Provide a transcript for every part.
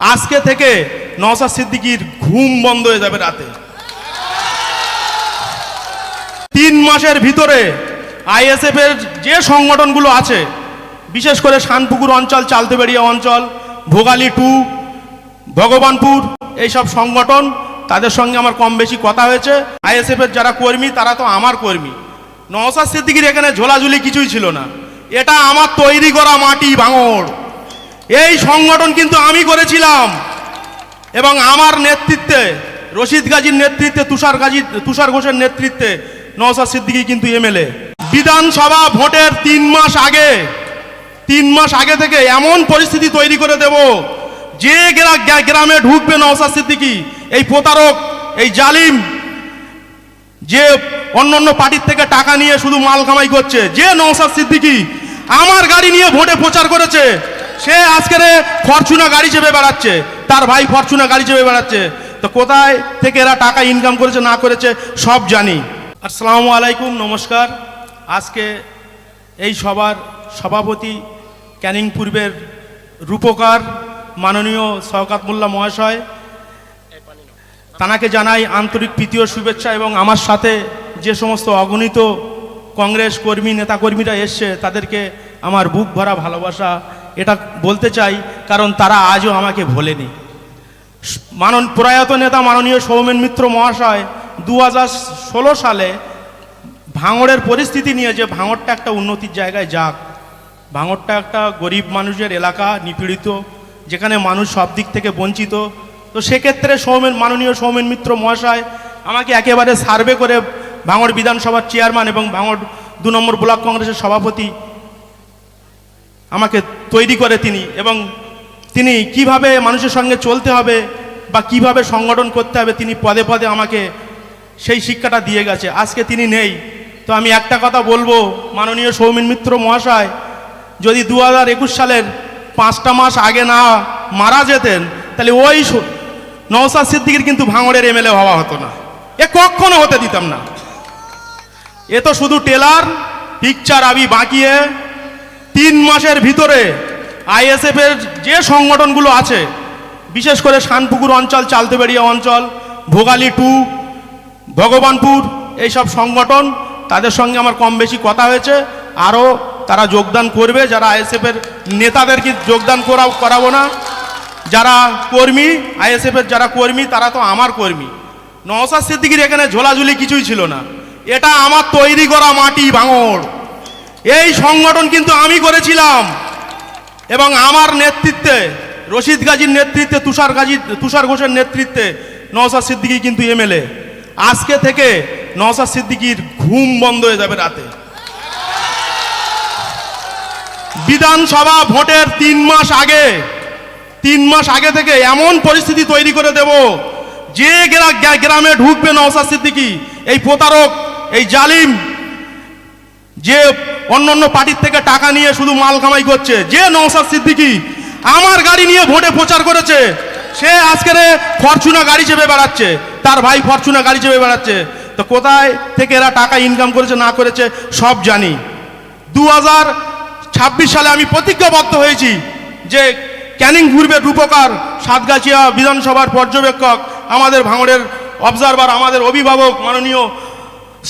আজকে থেকে নওসাদ সিদ্দিকির ঘুম বন্ধ হয়ে যাবে রাতে। তিন মাসের ভিতরে আইএসএফ এর যে সংগঠনগুলো আছে, বিশেষ করে শানপুকুর অঞ্চল, চালতেবেড়িয়া অঞ্চল, ভোগালী টু, ভগবানপুর, এইসব সংগঠন, তাদের সঙ্গে আমার কম বেশি কথা হয়েছে। আইএসএফ এর যারা কর্মী, তারা তো আমার কর্মী। নওসাদ সিদ্দিকির এখানে ঝোলাঝুলি কিছুই ছিল না। এটা আমার তৈরি করা মাটি ভাঙড়। এই সংগঠন কিন্তু আমি করেছিলাম। এবং আমার নেতৃত্বে, রশিদ গাজীর নেতৃত্বে, তুষার গাজী, তুষার ঘোষের নেতৃত্বে নওসাদ সিদ্দিকী কিন্তু এমএলএ। বিধানসভা ভোটের তিন মাস আগে, তিন মাস আগে থেকে এমন পরিস্থিতি তৈরি করে দেব, যে গ্রা- গ্রা- গ্রামে ঢুকবে নওসাদ সিদ্দিকি, এই প্রতারক, এই জালিম, যে অন্য অন্য পার্টির থেকে টাকা নিয়ে শুধু মাল কামাই করছে, যে নওসাদ সিদ্দিকি আমার গাড়ি নিয়ে ভোটে প্রচার করেছে সে আজকের ফরচুনা গাড়ি চেপে বেড়াচ্ছে। তার ভাই ফরচুনা গাড়ি চেপে বেড়াচ্ছে। তো কোথায় থেকে এরা টাকা ইনকাম করেছে, না করেছে, সব জানি। আসসালামু আলাইকুম, নমস্কার। আজকে এই সবার সভাপতি ক্যানিং পূর্বের রূপকার মাননীয় শওকাত মোল্লা মহাশয়। তানাকে জানাই আন্তরিক ও শুভেচ্ছা এবং আমার সাথে যে সমস্ত অগণিত কংগ্রেস কর্মী, নেতাকর্মীরা এসছে, তাদেরকে আমার বুক ভরা ভালোবাসা এটা বলতে চাই, কারণ তারা আজও আমাকে ভোলেনি। মানন, প্রয়াত নেতা মাননীয় সৌমেন মিত্র মহাশয় দু সালে ভাঙড়ের পরিস্থিতি নিয়ে যে ভাঙড়টা একটা উন্নতির জায়গায় যাক, ভাঙড়টা একটা গরিব মানুষের এলাকা, নিপীড়িত, যেখানে মানুষ সব দিক থেকে বঞ্চিত, তো সেক্ষেত্রে সৌমেন, মাননীয় সৌমেন মিত্র মহাশয় আমাকে একেবারে সার্ভে করে ভাঙড় বিধানসভার চেয়ারম্যান এবং ভাঙড় দু নম্বর ব্লক কংগ্রেসের সভাপতি আমাকে তৈরি করে তিনি এবং তিনি কীভাবে মানুষের সঙ্গে চলতে হবে বা কীভাবে সংগঠন করতে হবে, তিনি পদে পদে আমাকে সেই শিক্ষাটা দিয়ে গেছে। আজকে তিনি নেই। তো আমি একটা কথা বলব, মাননীয় সৌমিন মিত্র মহাশয়, যদি দু হাজার একুশ সালের পাঁচটা মাস আগে না মারা যেতেন, তাহলে ওই নওসাদ সিদ্দিকির কিন্তু ভাঙড়ের এমএলএ হওয়া হতো না। এ কখনো হতে দিতাম না। এ তো শুধু টেলার, পিকচার আমি বাঁকিয়ে তিন মাসের ভিতরে আইএসএফ এর যে সংগঠনগুলো আছে, বিশেষ করে শানপুকুর অঞ্চল, চালতেবেড়িয়া অঞ্চল, ভোগালী টু, ভগবানপুর, এইসব সংগঠন, তাদের সঙ্গে আমার কম বেশি কথা হয়েছে। আরও তারা যোগদান করবে, যারা আইএসএফ এর নেতাদেরকে যোগদান করা করাবো না। যারা কর্মী, আইএসএফ এর যারা কর্মী, তারা তো আমার কর্মী। নওসাদ সিদ্দিকির এখানে ঝোলাঝুলি কিছুই ছিল না। এটা আমার তৈরি করা মাটি ভাঙড়। এই সংগঠন কিন্তু আমি করেছিলাম। এবং আমার নেতৃত্বে, রশিদ গাজীর নেতৃত্বে, তুষার গাজী তুষার ঘোষের নেতৃত্বে নওসাদ সিদ্দিকি কিন্তু এমএলএ আজকে থেকে নওসাদ সিদ্দিকির ঘুম বন্ধ হয়ে যাবে রাতে। বিধানসভা ভোটের তিন মাস আগে, তিন মাস আগে থেকে এমন পরিস্থিতি তৈরি করে দেব, যে গ্রা- গ্রা- গ্রামে ঢুকবে নওসাদ সিদ্দিকি, এই প্রতারক, এই জালিম, যে অন্য অন্য পার্টির থেকে টাকা নিয়ে শুধু মাল কামাই করছে। যে নওসাদ সিদ্দিকি আমার গাড়ি নিয়ে ভোটে প্রচার করেছে, সে আজকের ফরচুনা গাড়ি চেপে বেড়াচ্ছে, তার ভাই ফরচুনা গাড়ি চেপে বেড়াচ্ছে। তো কোথায় থেকে এরা টাকা ইনকাম করেছে, না করেছে, সব জানি। দু সালে আমি প্রতিজ্ঞাবদ্ধ হয়েছি যে ক্যানিং পূর্বের রূপকার সাতগাছিয়া বিধানসভার পর্যবেক্ষক, আমাদের ভাঙড়ের অবজারভার আমাদের অভিভাবক মাননীয়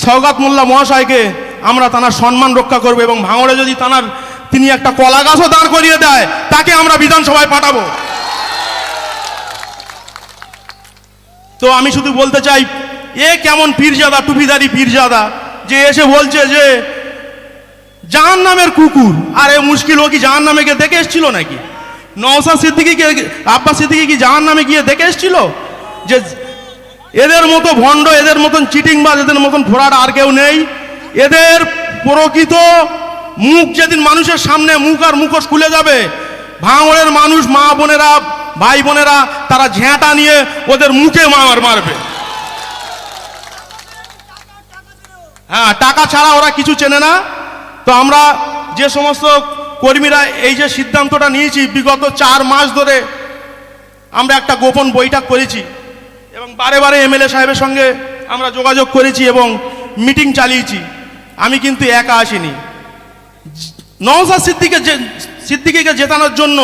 সৌগাত মোল্লা মহাশয়কে আমরা তানার সম্মান রক্ষা করব এবং ভাঙড়ে যদি তানার তিনি একটা কলা গাছও দাঁড় করিয়ে দেয়, তাকে আমরা বিধানসভায় পাঠাবো। তো আমি শুধু বলতে চাই, এ কেমন পীরজাদা, টুপিদারি পীরজাদা, যে এসে বলছে যে, জাহান নামের কুকুর। আর এ মুশকিল, ও কি জাহান নামে গিয়ে দেখে এসছিল নাকি? নওসাদ সিদ্দিকিকে আব্বাস সিদ্দিকি কি জাহান নামে গিয়ে দেখে এসছিল? যে এদের মতো ভণ্ড, এদের মতন চিটিং চিটিংবাজ, এদের মতন ফোরাট আর কেউ নেই। এদের প্রকৃত মুখ যেদিন মানুষের সামনে মুখ আর মুখোশ খুলে যাবে, ভাঙড়ের মানুষ মা বোনেরা, ভাই বোনেরা, তারা ঝ্যাঁটা নিয়ে ওদের মুখে মার মারবে। হ্যাঁ টাকা ছাড়া ওরা কিছু চেনে না। তো আমরা যে সমস্ত কর্মীরা এই যে সিদ্ধান্তটা নিয়েছি, বিগত চার মাস ধরে আমরা একটা গোপন বৈঠক করেছি এবং বারে বারে এমএলএ সাহেবের সঙ্গে আমরা যোগাযোগ করেছি এবং মিটিং চালিয়েছি। আমি কিন্তু একা আসিনি। নওসাদ সিদ্দিকে যে সিদ্দিকিকে জেতানোর জন্য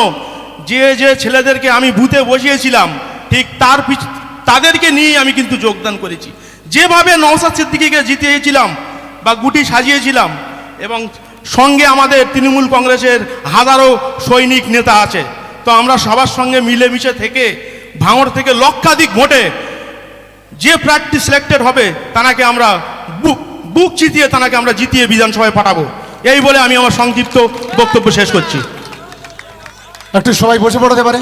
যে যে ছেলেদেরকে আমি বুথে বসিয়েছিলাম, ঠিক তার পিছ তাদেরকে নিয়ে আমি কিন্তু যোগদান করেছি। যেভাবে নওসাদ সিদ্দিকিকে জিতিয়েছিলাম বা গুটি সাজিয়েছিলাম এবং সঙ্গে আমাদের তৃণমূল কংগ্রেসের হাজারো সৈনিক নেতা আছে, তো আমরা সবার সঙ্গে মিলেমিশে থেকে, ভাঙড় থেকে লক্ষাধিক ভোটে যে প্রার্থী সিলেক্টেড হবে, তাকে আমরা বুক চিতিয়ে তাকে আমরা জিতিয়ে বিধানসভায় পাঠাবো। এই বলে আমি আমার সংক্ষিপ্ত বক্তব্য শেষ করছি। একটু সবাই বসে পড়াতে পারে?